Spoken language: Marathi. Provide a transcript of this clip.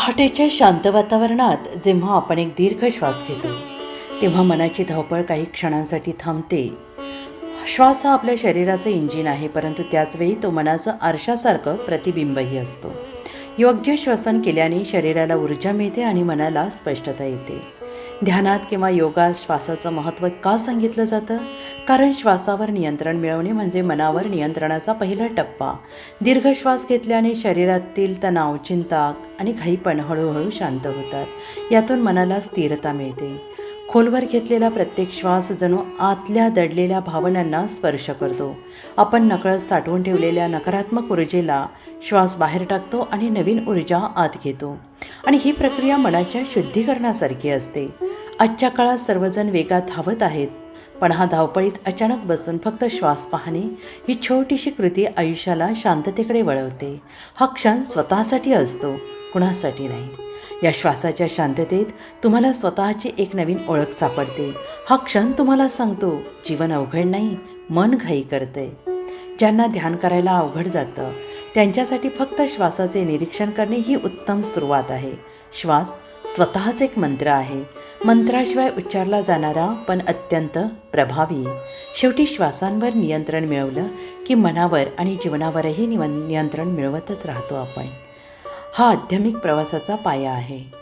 पहाटेच्या शांत वातावरणात जेव्हा आपण एक दीर्घ श्वास घेतो तेव्हा मनाची धावपळ काही क्षणांसाठी थांबते. श्वास हा आपल्या शरीराचं इंजिन आहे परंतु त्याचवेळी तो मनाचं आरशासारखं प्रतिबिंबही असतो. योग्य श्वसन केल्याने शरीराला ऊर्जा मिळते आणि मनाला स्पष्टता येते. ध्यानात किंवा योगात श्वासाचं महत्त्व का सांगितलं जातं? कारण श्वासावर नियंत्रण मिळवणे म्हणजे मनावर नियंत्रणाचा पहिला टप्पा. दीर्घ श्वास घेतल्याने शरीरातील तणाव चिंता आणि घाईपण हळूहळू शांत होतात. यातून मनाला स्थिरता मिळते. खोलवर घेतलेला प्रत्येक श्वास जणू आतल्या दडलेल्या भावनांना स्पर्श करतो. आपण नकळत साठवून ठेवलेल्या नकारात्मक ऊर्जेला श्वास बाहेर टाकतो आणि नवीन ऊर्जा आत घेतो. आणि ही प्रक्रिया मनाच्या शुद्धीकरणासारखी असते. आजच्या काळात सर्वजण वेगात धावत आहेत. पण हा धावपळीत अचानक बसून फक्त श्वास पाहणे ही छोटीशी कृती आयुष्याला शांततेकडे वळवते. हा क्षण स्वतःसाठी असतो कुणासाठी नाही. या श्वासाच्या शांततेत तुम्हाला स्वतःची एक नवीन ओळख सापडते. हा क्षण तुम्हाला सांगतो जीवन अवघड नाही मन घाई करते. ज्यांना ध्यान करायला अवघड जातं त्यांच्यासाठी फक्त श्वासाचे निरीक्षण करणे ही उत्तम सुरुवात आहे. श्वास स्वतःच एक मंत्र आहे. मंत्राशिवाय उच्चारला जाणारा पण अत्यंत प्रभावी. शेवटी श्वासांवर नियंत्रण मिळवलं की मनावर आणि जीवनावरही निव नियंत्रण मिळवतच राहतो आपण. हा आध्यात्मिक प्रवासाचा पाया आहे.